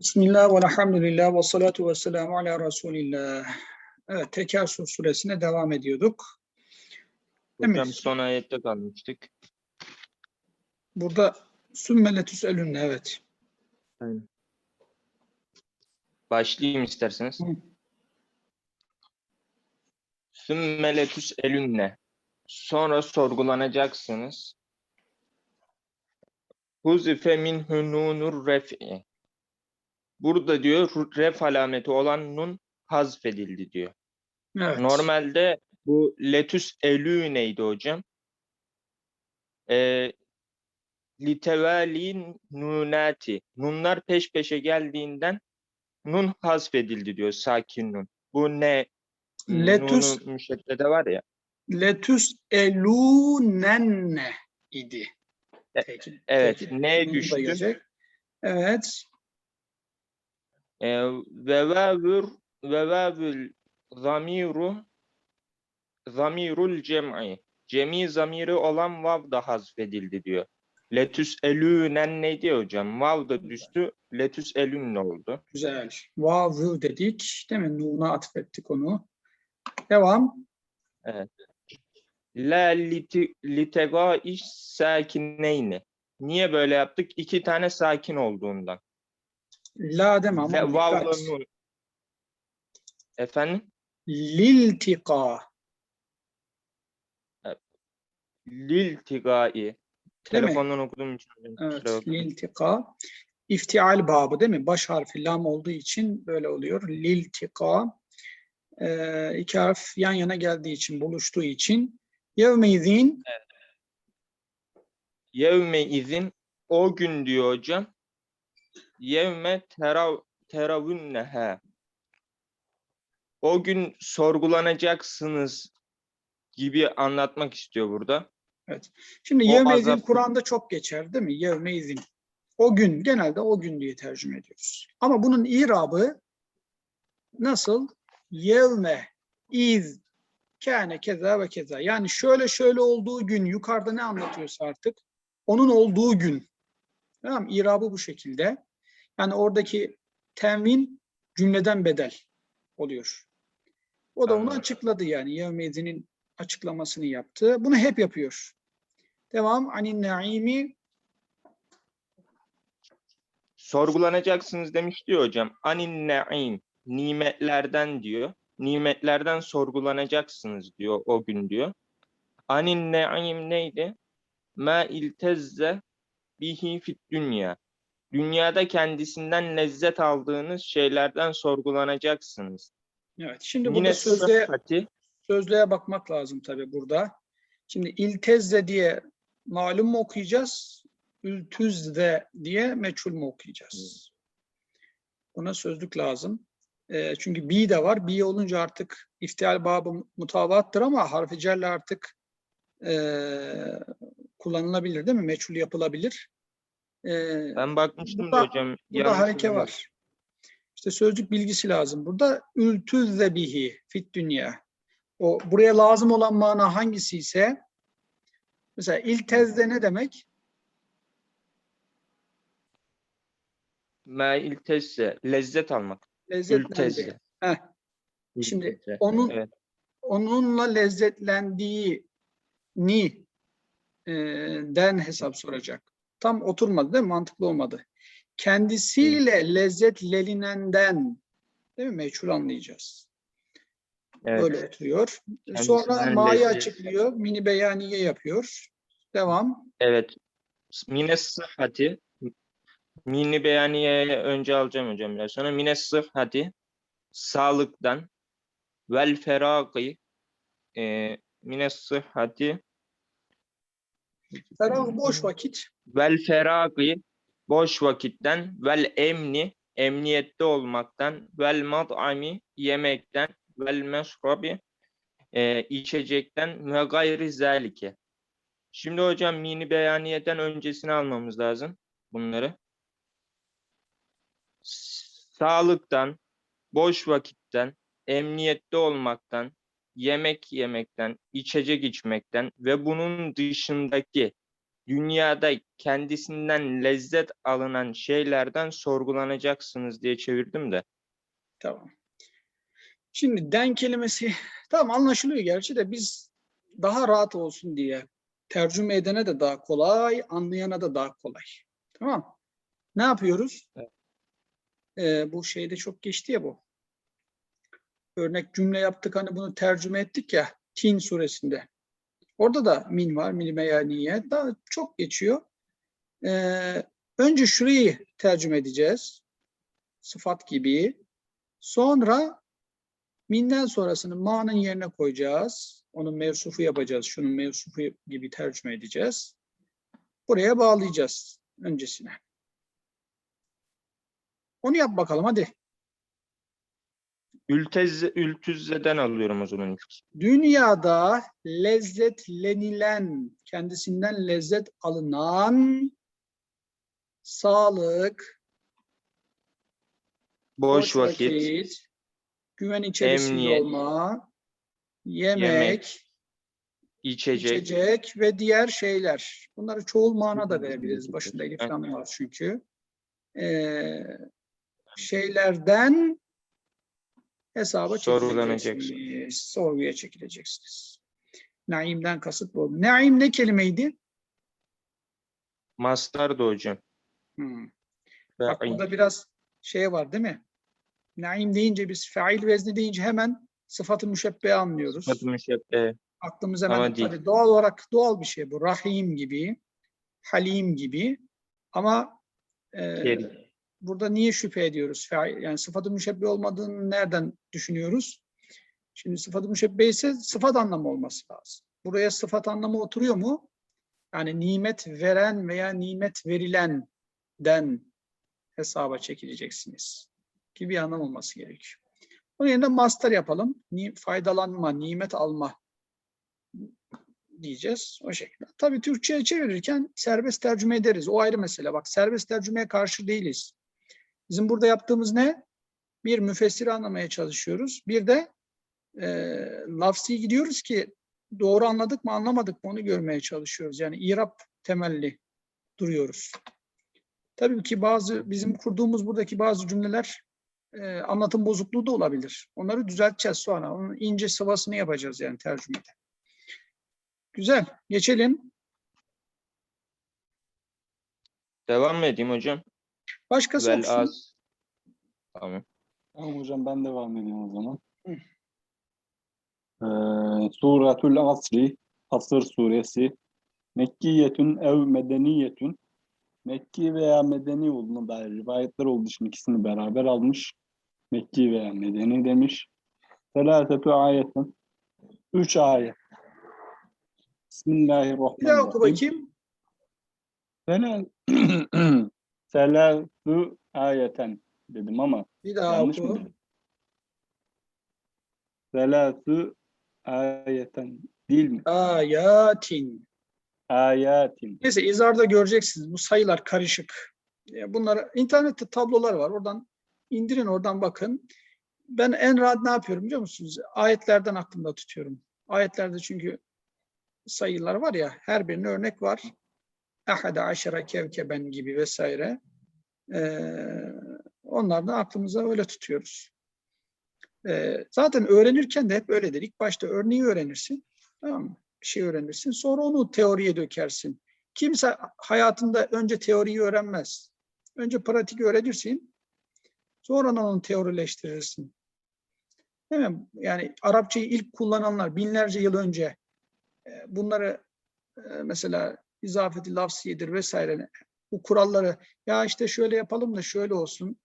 Bismillah ve elhamdülillah ve salatu ve selamu ala Resulillah. Evet, Tekasür suresine devam ediyorduk. Değil mi? Hocam son ayette kalmıştık. Burada sümmele tüselünne, evet. Başlayayım isterseniz. Hı. Sümmeletüs elünne. Sonra sorgulanacaksınız. Huzife minhu nunur ref'i. Burada diyor ref alameti olan nun hazfedildi diyor. Evet. Normalde bu letüs elü neydi hocam? Ee, litevali nunati. Nunlar peş peşe geldiğinden nun hazfedildi diyor sakin nun. Bu ne? Letüs- müşeddede var ya. Letüs elûnenne idi. E- Peki. Evet. peki. Ne düştü? Evet. Ee, ve vavür ve vavül zamiru zamirul cem'i. Cemi zamiri olan vav da hazfedildi diyor. Letüs elünen neydi hocam? Vav da düştü. Letüs elün ne oldu? Güzel. Vavü dedik. Değil mi? Nun'a atfettik onu. Devam. La liti, litega iş sakineyni. Niye böyle yaptık? İki tane sakin olduğundan. La deme ama Ve vavla dikkat. nun. Efendim? Liltika. Liltigai. Değil mi? Telefondan okuduğum için. hocam, Evet, kusura bakmayın. liltika. İftial babı değil mi? Baş harfi lam olduğu için böyle oluyor. Liltika. Ee, iki harf yan yana geldiği için, buluştuğu için. Yevmeydin Yevme izin o gün diyor hocam. Yevme terav, teravünneha. O gün sorgulanacaksınız gibi anlatmak istiyor burada. Şimdi O yevmeydin azap- Kur'an'da çok geçer değil mi? Yevmeydin. O gün genelde o gün diye tercüme ediyoruz. Ama bunun irabı nasıl? Yevme iz kâne keza ve keza. Yani şöyle şöyle olduğu gün yukarıda ne anlatıyorsa artık onun olduğu gün. Tamam? İrabı bu şekilde. Yani oradaki tenvin cümleden bedel oluyor. O da onu açıkladı yani. Yevmeyzin'in açıklamasını yaptı. Bunu hep yapıyor. Devam. Anin naimi Sorgulanacaksınız demiş diyor hocam. Anin naim. Nimetlerden diyor. Nimetlerden sorgulanacaksınız diyor o gün diyor. Anin naim neydi? Ma iltezze bihi fit dünya. Dünyada kendisinden lezzet aldığınız şeylerden sorgulanacaksınız. Evet. Şimdi Yine burada sözlüğe, sözlüğe bakmak lazım tabii burada. Şimdi iltezze diye malum mu okuyacağız? Ültüzde diye meçhul mu okuyacağız? Buna sözlük lazım. Ee, çünkü bi de var. Bi olunca artık iftial babı mutavattır ama harfi artık ee, kullanılabilir değil mi? Meçhul yapılabilir. Ee, ben bakmıştım Burada- da hocam. Burada hareke var. İşte sözcük bilgisi lazım. Burada ültüzze bihi fit dünya. O buraya lazım olan mana hangisi ise mesela iltezde ne demek? Ma iltezze, lezzet almak. Lezzetlendi. Ültezze. Heh. Şimdi onun Evet. onunla lezzetlendiği ni e, den hesap soracak. Tam oturmadı değil mi? Mantıklı olmadı. Kendisiyle lezzetlenilenden değil mi? Meçhul anlayacağız. Evet. Böyle oturuyor. Sonra Kendisinden ma'yı lezzet- açıklıyor. Mini beyaniye yapıyor. Devam. Evet. Mine sıhhati. Mini beyaniyeye önce alacağım hocam biraz sonra. Mine sıhhati. Sağlıktan. Vel feragı. E, mine sıhhati. Ferah boş vakit. Vel feragı. Boş vakitten. Vel emni. Emniyette olmaktan. Vel mad'ami. Yemekten. Vel meşrabi. E, içecekten. Ve gayri zalike. Şimdi hocam mini beyaniyeden öncesini almamız lazım bunları. Sağlıktan, boş vakitten, emniyette olmaktan, yemek yemekten, içecek içmekten ve bunun dışındaki dünyada kendisinden lezzet alınan şeylerden sorgulanacaksınız diye çevirdim de. Tamam. Şimdi den kelimesi tamam anlaşılıyor gerçi de biz daha rahat olsun diye tercüme edene de daha kolay, anlayana da daha kolay. Tamam. Ne yapıyoruz? Evet. Ee, bu şeyde çok geçti ya bu. Örnek cümle yaptık hani bunu tercüme ettik ya Tin suresinde. Orada da min var, min meyaniye. Daha çok geçiyor. Ee, önce şurayı tercüme edeceğiz. Sıfat gibi. Sonra minden sonrasını ma'nın yerine koyacağız. Onun mevsufu yapacağız. Şunun mevsufu gibi tercüme edeceğiz. Buraya bağlayacağız öncesine. Onu yap bakalım hadi. Ültezze, ültüzzeden alıyorum o zaman ilk. Dünyada lezzetlenilen, kendisinden lezzet alınan sağlık, Boş vakit, güven içerisinde emniyet, olma, yemek, yemek, içecek, içecek ve diğer şeyler. Bunları çoğul mana da verebiliriz. Başında elif var çünkü. Ee, şeylerden hesaba çekileceksiniz. Sorguya çekileceksiniz. Naim'den kasıt bu. Naim ne kelimeydi? mastar da hocam. Hmm. Bak burada biraz şey var değil mi? Naim deyince biz fail vezni deyince hemen sıfatı müşebbe anlıyoruz. sıfatı müşebbe, Aklımız hemen tabii doğal olarak doğal bir şey bu. Rahim gibi, halim gibi. Ama e, Kerim. Burada niye şüphe ediyoruz? Yani sıfatı müşebbe olmadığını nereden düşünüyoruz? Şimdi sıfatı müşebbe ise sıfat anlamı olması lazım. Buraya sıfat anlamı oturuyor mu? Yani nimet veren veya nimet verilenden hesaba çekileceksiniz gibi bir anlam olması gerekiyor. Onun yerine master yapalım. Ni, faydalanma, nimet alma diyeceğiz o şekilde. Tabii Türkçe'ye çevirirken serbest tercüme ederiz. O ayrı mesele. Bak serbest tercümeye karşı değiliz. Bizim burada yaptığımız ne? Bir müfessiri anlamaya çalışıyoruz. Bir de e, lafsi gidiyoruz ki doğru anladık mı anlamadık mı onu görmeye çalışıyoruz. Yani irap temelli duruyoruz. Tabii ki bazı bizim kurduğumuz buradaki bazı cümleler e, anlatım bozukluğu da olabilir. Onları düzelteceğiz sonra. Onun ince sıvasını yapacağız yani tercümede. Güzel. Geçelim. Devam mı edeyim hocam? Başkası Vel okusun. az. Tamam. Tamam hocam ben devam edeyim o zaman. Ee, Suretül Asri, Asır suresi, Mekkiyetün ev medeniyetün, Mekki veya medeni olduğuna dair rivayetler olduğu için ikisini beraber almış. Mekki veya medeni demiş. Selasetü ayetin, üç ayet. Bir daha oku Bismillahirrahmanirrahim. bakayım. Sela- Selatü ayeten dedim ama Bir daha yanlış oku. mı dedim? Ayeten değil mi? Ayatin. Ayatin. Neyse izarda göreceksiniz. Bu sayılar karışık. Ya Bunlar internette tablolar var. Oradan indirin oradan bakın. Ben en rahat ne yapıyorum biliyor musunuz? Ayetlerden aklımda tutuyorum. Ayetlerde çünkü sayılar var ya her birine örnek var. Ahade aşara kevkeben gibi vesaire. Ee, onlardan aklımıza öyle tutuyoruz. Ee, zaten öğrenirken de hep öyledir. İlk başta örneği öğrenirsin. Tamam mı? Bir şey öğrenirsin. Sonra onu teoriye dökersin. Kimse hayatında önce teoriyi öğrenmez. Önce pratik öğrenirsin. Sonra onu teorileştirirsin. Değil mi? Yani Arapçayı ilk kullananlar binlerce yıl önce e, bunları e, mesela izafeti lafsiyedir vesaire bu kuralları ya işte şöyle yapalım da şöyle olsun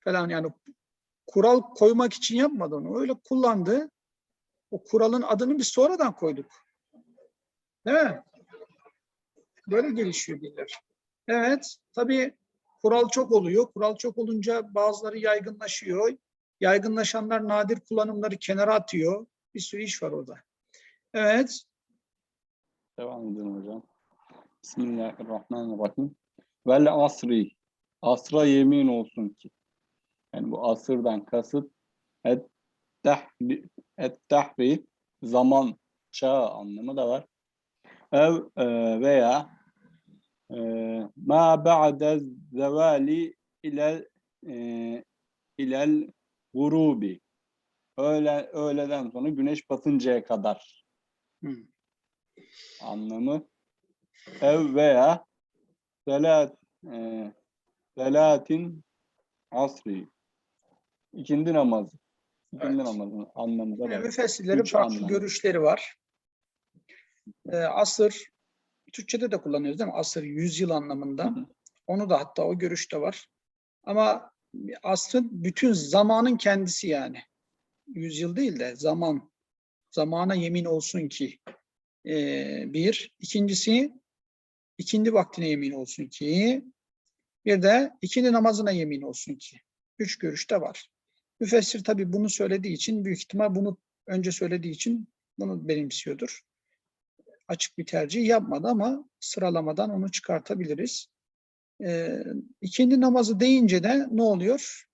falan yani kural koymak için yapmadı onu. Öyle kullandı. O kuralın adını biz sonradan koyduk. Değil mi? Böyle gelişiyor diller. Evet, tabii kural çok oluyor. Kural çok olunca bazıları yaygınlaşıyor. Yaygınlaşanlar nadir kullanımları kenara atıyor. Bir sürü iş var orada. Evet, Devam edelim hocam. Bismillahirrahmanirrahim. Vel asri. Asra yemin olsun ki. Yani bu asırdan kasıt et tahri, et tahri zaman çağı anlamı da var. Ev e, veya e, ma ba'de zevali ile e, ilel gurubi. Öğle, öğleden sonra güneş batıncaya kadar Hı. anlamı. Ev veya selat e, selatin asri. İkindi namazı. İkindi Evet. namazının anlamı da var. müfessirlerin Üç farklı anlam. görüşleri var. Ee, asır, Türkçe'de de kullanıyoruz değil mi? Asır, yüzyıl anlamında. Hı hı. Onu da hatta o görüşte var. Ama asrın bütün zamanın kendisi yani. Yüzyıl değil de zaman. Zamana yemin olsun ki ee, bir. İkincisi ikindi vaktine yemin olsun ki bir de ikindi namazına yemin olsun ki. Üç görüşte var. Müfessir tabii bunu söylediği için büyük ihtimal bunu önce söylediği için bunu benimsiyordur. Açık bir tercih yapmadı ama sıralamadan onu çıkartabiliriz. Ee, ikindi namazı deyince de ne oluyor?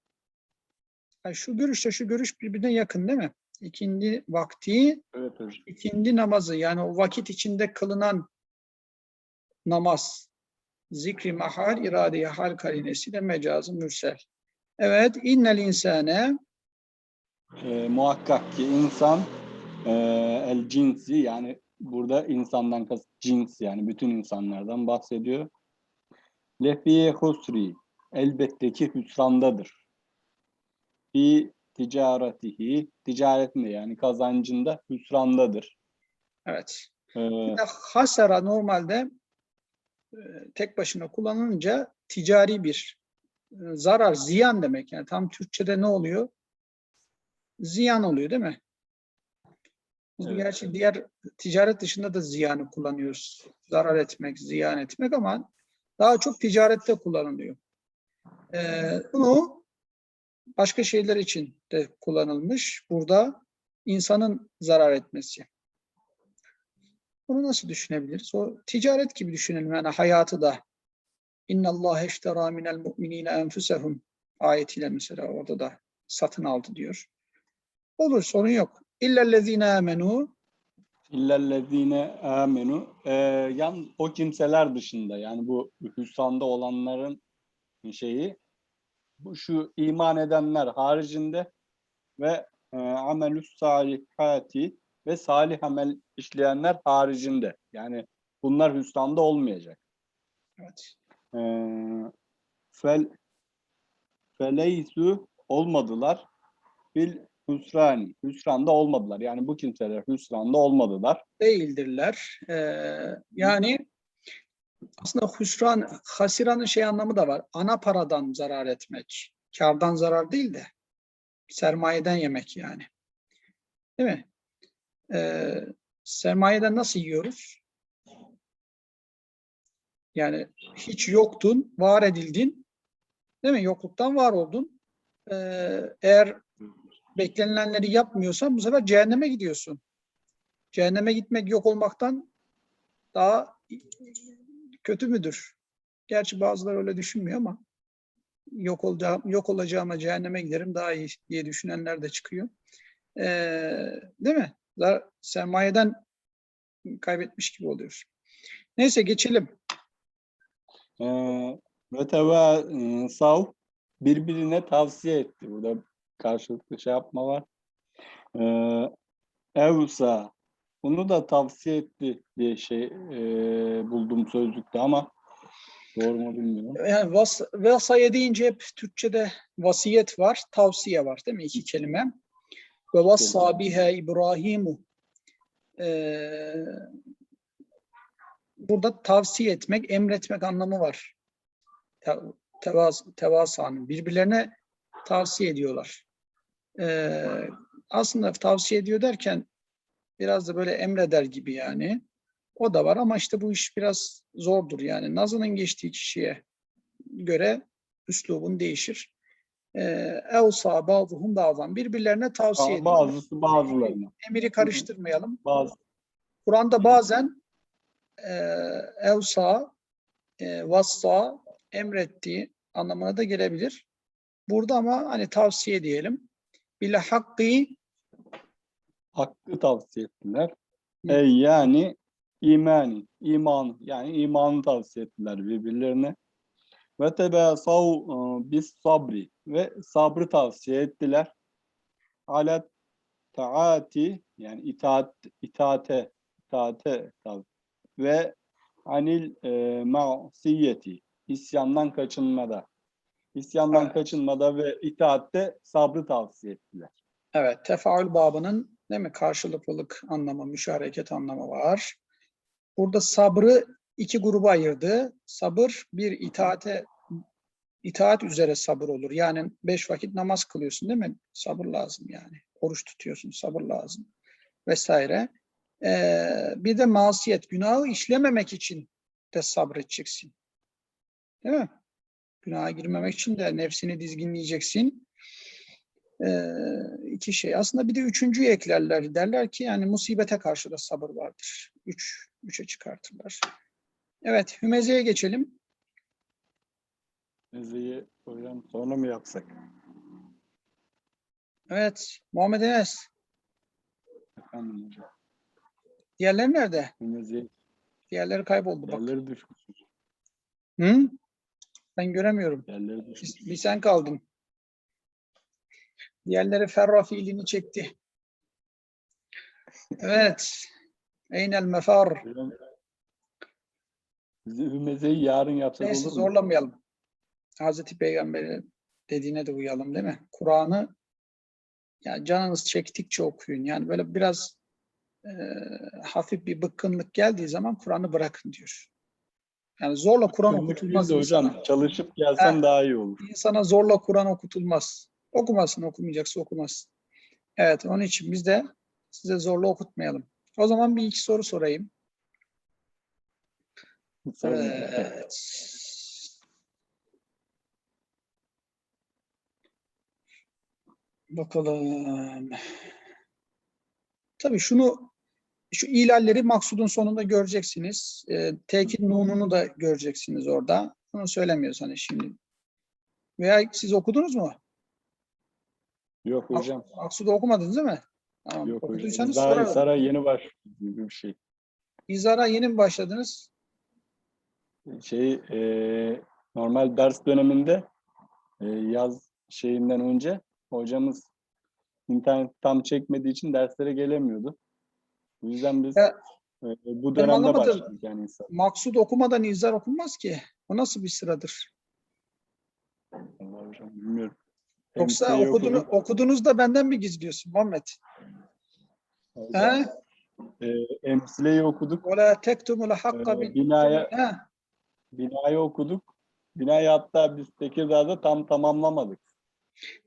Yani şu görüşle şu görüş birbirine yakın değil mi? İkindi vakti, Evet ikindi namazı yani o vakit içinde kılınan namaz. Zikri mahal, irade hal karinesiyle mecazı mürsel. Evet, innel insane E, muhakkak ki insan e, el cinsi yani burada insandan kasıt cins yani bütün insanlardan bahsediyor. Lefi husri elbette ki hüsrandadır. Fi ticaretihi ticaretinde yani kazancında hüsrandadır. evet. E, de hasara normalde tek başına kullanılınca ticari bir e, zarar, ziyan demek. Yani tam Türkçe'de ne oluyor? Ziyan oluyor değil mi? Biz Evet. gerçi diğer ticaret dışında da ziyanı kullanıyoruz. Zarar etmek, ziyan etmek ama daha çok ticarette kullanılıyor. Ee, bunu başka şeyler için de kullanılmış. Burada insanın zarar etmesi. Bunu nasıl düşünebiliriz? O ticaret gibi düşünelim yani hayatı da. İnna Allah eştera minel mu'minine enfusehum ayetiyle mesela orada da satın aldı diyor. Olur sorun yok. İllellezine amenu İllellezine amenu e, yan o kimseler dışında yani bu hüsranda olanların şeyi bu şu iman edenler haricinde ve e, amelüs salihati ve salih amel işleyenler haricinde yani bunlar hüsranda olmayacak. evet. E, fel feleysu olmadılar bil hüsrani hüsranda olmadılar yani bu kimseler hüsranda olmadılar. değildirler. Ee, yani aslında hüsran, hasiranın şey anlamı da var. Ana paradan zarar etmek. Kardan zarar değil de sermayeden yemek yani. Değil mi? Ee, sermayeden nasıl yiyoruz? Yani hiç yoktun, var edildin. Değil mi? Yokluktan var oldun. Ee, eğer beklenilenleri yapmıyorsan bu sefer cehenneme gidiyorsun. Cehenneme gitmek yok olmaktan daha kötü müdür? Gerçi bazıları öyle düşünmüyor ama yok olacağım, yok olacağıma cehenneme giderim daha iyi diye düşünenler de çıkıyor. Ee, değil mi? Zar- Sermayeden kaybetmiş gibi oluyoruz. Neyse geçelim. Ee, ve teva e, sav birbirine tavsiye etti. Burada karşılıklı şey yapma var. Ee, evsa bunu da tavsiye etti diye şey e, buldum sözlükte ama doğru mu bilmiyorum. Yani vas vasaya deyince hep Türkçe'de vasiyet var, tavsiye var değil mi? İki kelime. Ve vassa biha İbrahimu. Ee, burada tavsiye etmek, emretmek anlamı var. Te tevaz tevasanın. Birbirlerine tavsiye ediyorlar. Ee, aslında tavsiye ediyor derken biraz da böyle emreder gibi yani. O da var ama işte bu iş biraz zordur yani. Nazının geçtiği kişiye göre üslubun değişir. Ee, Evsa bazıhum bazan birbirlerine tavsiye ediyorlar. Bazısı bazılarına. Emiri karıştırmayalım. Bazı Kur'an'da bazen e, evsa, e, vassa emrettiği anlamına da gelebilir. Burada ama hani tavsiye diyelim. Bile hakkı hakkı tavsiye ettiler. Hı. E, yani imani, iman yani imanı tavsiye ettiler birbirlerine. Ve tebesav e, bis sabri ve sabrı tavsiye ettiler. Ala taati yani itaat itaate itaate tav- ve anil e, ma'siyeti isyandan kaçınmada isyandan Evet. kaçınmada ve itaatte sabrı tavsiye ettiler. Evet, tefaül babının değil mi karşılıklılık anlamı, müşareket anlamı var. Burada sabrı iki gruba ayırdı. Sabır bir itaate itaat üzere sabır olur. Yani beş vakit namaz kılıyorsun değil mi? Sabır lazım yani. Oruç tutuyorsun, sabır lazım vesaire. Ee, bir de masiyet, günahı işlememek için de sabredeceksin. Değil mi? Günaha girmemek için de nefsini dizginleyeceksin. Ee, iki şey. Aslında bir de üçüncüyü eklerler. Derler ki yani musibete karşı da sabır vardır. Üç, üçe çıkartırlar. Evet, Hümeze'ye geçelim. Mezeyi hocam sonra mı yapsak? Evet, Muhammed Enes. Efendim hocam. Diğerleri nerede? Mezeyi Diğerleri kayboldu bak. düşmüş. Hı? Ben göremiyorum. Yerleri düşmüş. Bir, sen kaldın. Diğerleri ferra fiilini çekti. Evet. Eynel mefar. Hocam, yarın yapsak Neyse olur mu? zorlamayalım. Hazreti Peygamber'in dediğine de uyalım değil mi? Kur'an'ı ya canınız çektikçe okuyun. Yani böyle biraz e, hafif bir bıkkınlık geldiği zaman Kur'an'ı bırakın diyor. Yani zorla Kur'an okutulmaz değil de hocam insana. çalışıp gelsen Ha. daha iyi olur. İnsana zorla Kur'an okutulmaz. Okumasın, okumayacaksa okumaz. Evet, onun için biz de size zorla okutmayalım. O zaman bir iki soru sorayım. Evet. Bakalım. Tabii şunu şu ilalleri maksudun sonunda göreceksiniz. Ee, tekit nununu da göreceksiniz orada. Bunu söylemiyoruz hani şimdi. Veya siz okudunuz mu? Yok hocam. Maksudu okumadınız değil mi? Tamam. Yok hocam. Sorarım. Sara yeni başladı gibi bir şey. İzara yeni mi başladınız? Şey e, normal ders döneminde e, yaz şeyinden önce hocamız internet tam çekmediği için derslere gelemiyordu. O yüzden biz ya, e, bu dönemde başladık yani insan. Maksud okumadan izler okunmaz ki. O nasıl bir sıradır? Allah hocam bilmiyorum. Yoksa okudunu, okudunuz da benden mi gizliyorsun Muhammed? He? E, emsileyi okuduk. Ola tektumul hakka e, binaya, he? binayı okuduk. Binayı hatta biz Tekirdağ'da tam tamamlamadık.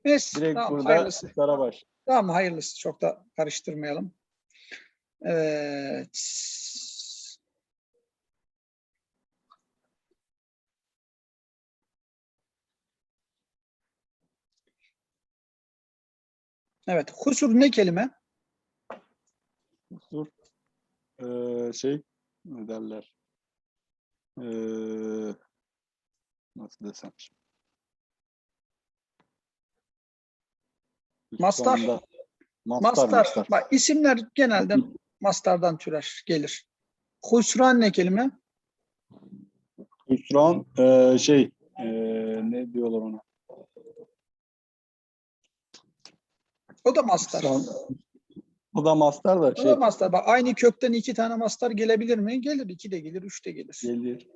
Neyse, Direkt tamam, burada hayırlısı. Sara baş. Tamam, hayırlısı. Çok da karıştırmayalım. Evet. Evet, husur ne kelime? Dur. Ee, şey ne derler? Ee, nasıl desem şimdi? Mastar. Mastar. Mastar. mastar. Bak isimler genelde mastardan türer, gelir. Husran ne kelime? Hüsran ee, şey ee, ne diyorlar ona? O da mastar. Hüsran- O da mastar da O şey da mastar. Bak aynı kökten iki tane mastar gelebilir mi? Gelir. iki de gelir, üç de gelir. gelir.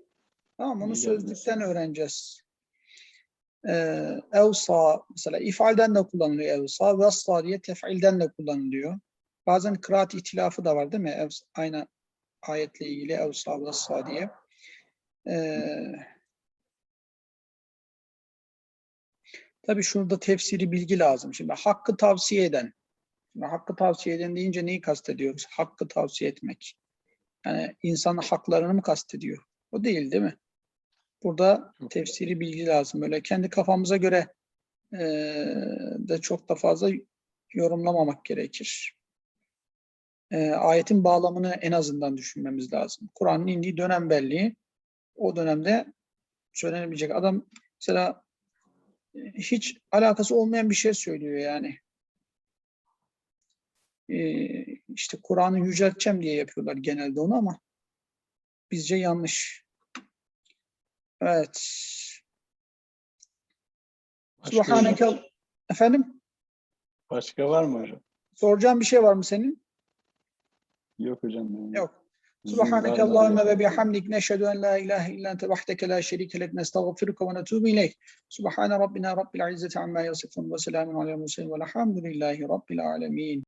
Tamam onu İyi sözlükten öğreneceğiz. Ee, evsa mesela ifalden de kullanılıyor evsa. Vassa diye tef'ilden de kullanılıyor. Bazen kıraat itilafı da var değil mi? Ev, aynı ayetle ilgili evsa vassa diye. Ee, tabii şurada tefsiri bilgi lazım. Şimdi hakkı tavsiye eden. Şimdi hakkı tavsiye eden deyince neyi kastediyoruz? Hakkı tavsiye etmek. Yani insan haklarını mı kastediyor? O değil değil mi? Burada tefsiri bilgi lazım. Böyle kendi kafamıza göre eee, de çok da fazla yorumlamamak gerekir. Eee, ayetin bağlamını en azından düşünmemiz lazım. Kur'an'ın indiği dönem belli. O dönemde söylenebilecek adam mesela e, hiç alakası olmayan bir şey söylüyor yani. Eee işte Kur'an'ı yücelteceğim diye yapıyorlar genelde onu ama Bizce yanlış. Evet. Başka, Subhaneke efendim başka var mı hocam? soracağım bir şey var mı senin? Yok hocam. benim. Yok. Subhaneke Allahümme ve bihamdik neşhedü en la ilahe illa ente vahdeke la şerike lek nestağfiruke ve netubu ileyk. Subhane rabbina rabbil izzeti amma yasifun ve selamun alel murselin velhamdülillahi rabbil alemin.